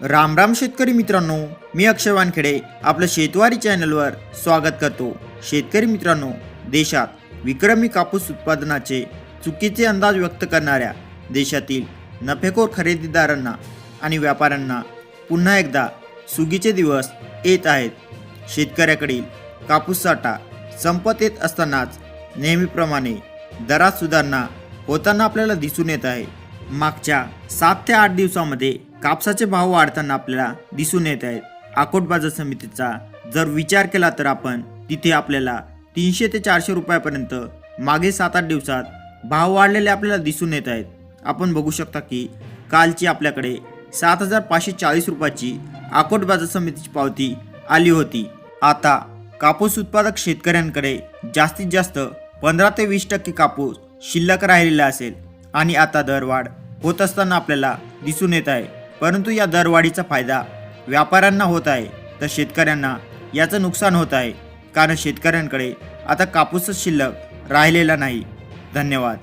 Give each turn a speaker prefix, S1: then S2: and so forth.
S1: राम राम शेतकरी मित्रांनो मी अक्षय वानखेडे आपलं शेतवारी चॅनलवर स्वागत करतो. शेतकरी मित्रांनो देशात विक्रमी कापूस उत्पादनाचे चुकीचे अंदाज व्यक्त करणाऱ्या देशातील नफेखोर खरेदीदारांना आणि व्यापाऱ्यांना पुन्हा एकदा सुगीचे दिवस येत आहेत. शेतकऱ्याकडील कापूस साठा संपत येत असतानाच नेहमीप्रमाणे दरात सुधारणा होताना आपल्याला दिसून येत आहे. मागच्या सात ते आठ दिवसामध्ये कापसाचे भाव वाढताना आपल्याला दिसून येत आहेत. आकोट बाजार समितीचा जर विचार केला तर आपण तिथे आपल्याला तीनशे ते चारशे रुपयापर्यंत मागे सात आठ दिवसात भाव वाढलेले आपल्याला दिसून येत आहेत. आपण बघू शकता की कालची आपल्याकडे सात हजार पाचशे चाळीस रुपयाची आकोट बाजार समितीची पावती आली होती. आता कापूस उत्पादक शेतकऱ्यांकडे जास्तीत जास्त पंधरा ते वीस टक्के कापूस शिल्लक राहिलेला असेल आणि आता दरवाढ होत असताना आपल्याला दिसून येत आहे. परंतु या दरवाढीचा फायदा व्यापाऱ्यांना होत आहे तर शेतकऱ्यांना याचं नुकसान होत आहे. कारण शेतकऱ्यांकडे आता कापूसच शिल्लक राहिलेला नाही. धन्यवाद.